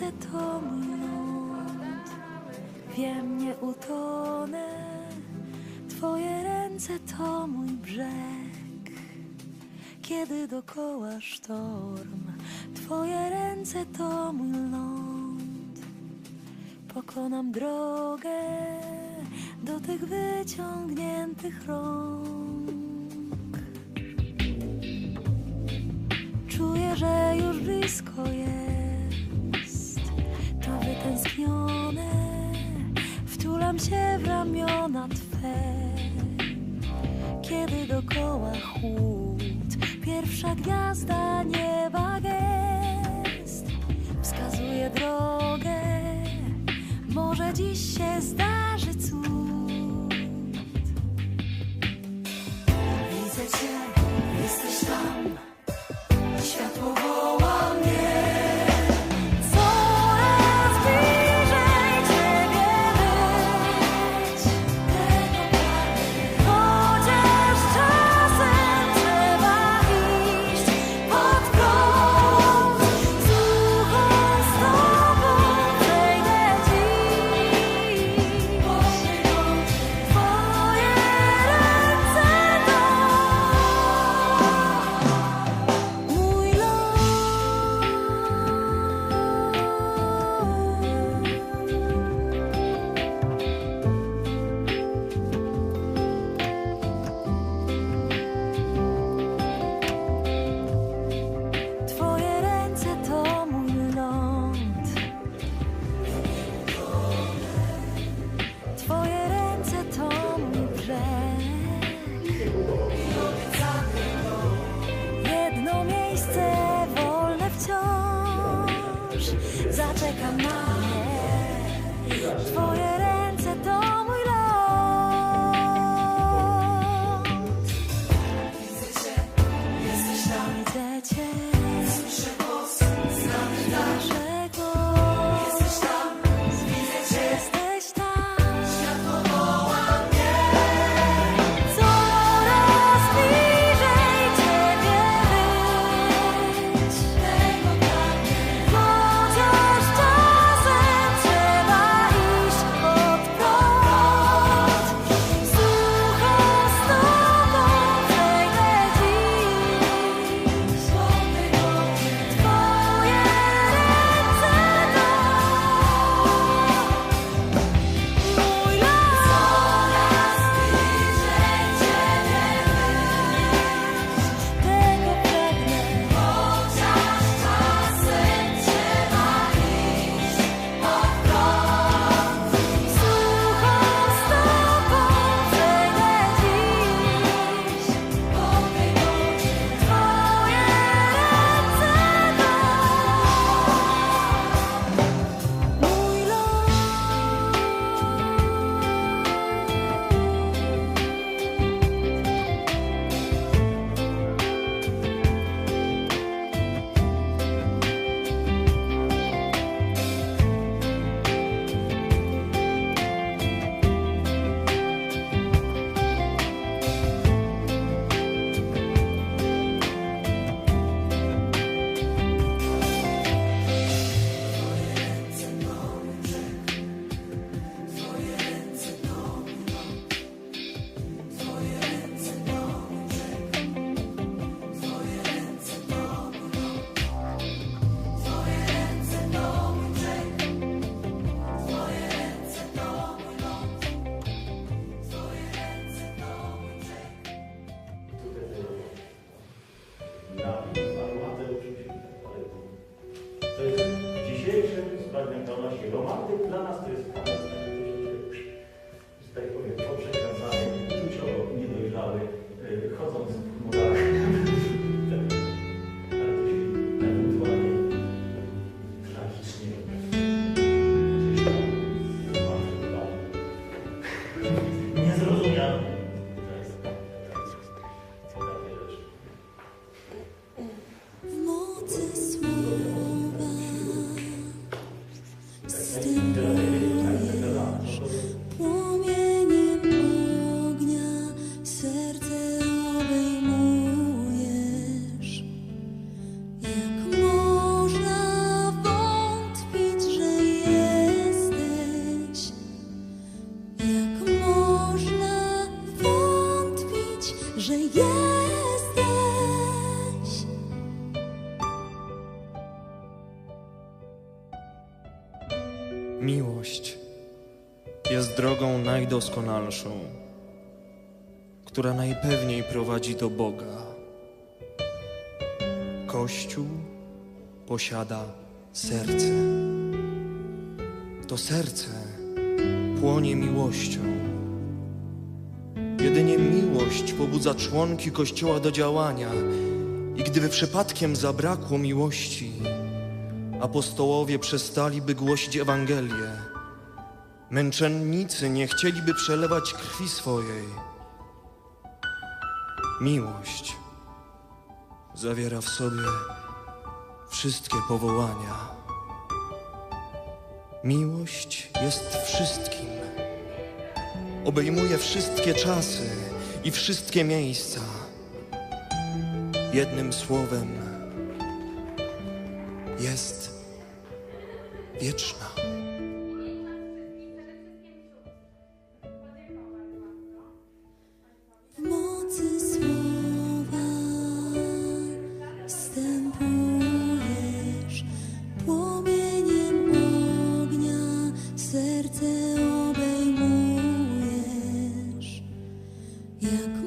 serce to mój ląd. Wiem, nie utonę. Twoje ręce to mój brzeg. Kiedy dokoła sztorm Twoje ręce to mój ląd. Pokonam drogę Do tych wyciągniętych rąk. dookoła chłód. Pierwsza gwiazda nieba jest, wskazuje drogę. Może dziś się zdarzy cud. Widzę cię. że jesteś. Miłość jest drogą najdoskonalszą, która najpewniej prowadzi do Boga. Kościół posiada serce. To serce płonie miłością. Jedynie miłość pobudza członki Kościoła do działania. I gdyby przypadkiem zabrakło miłości, apostołowie przestaliby głosić Ewangelię. Męczennicy nie chcieliby przelewać krwi swojej. Miłość zawiera w sobie wszystkie powołania. Miłość jest wszystkim. Obejmuje wszystkie czasy i wszystkie miejsca. Jednym słowem, jest wieczna. Як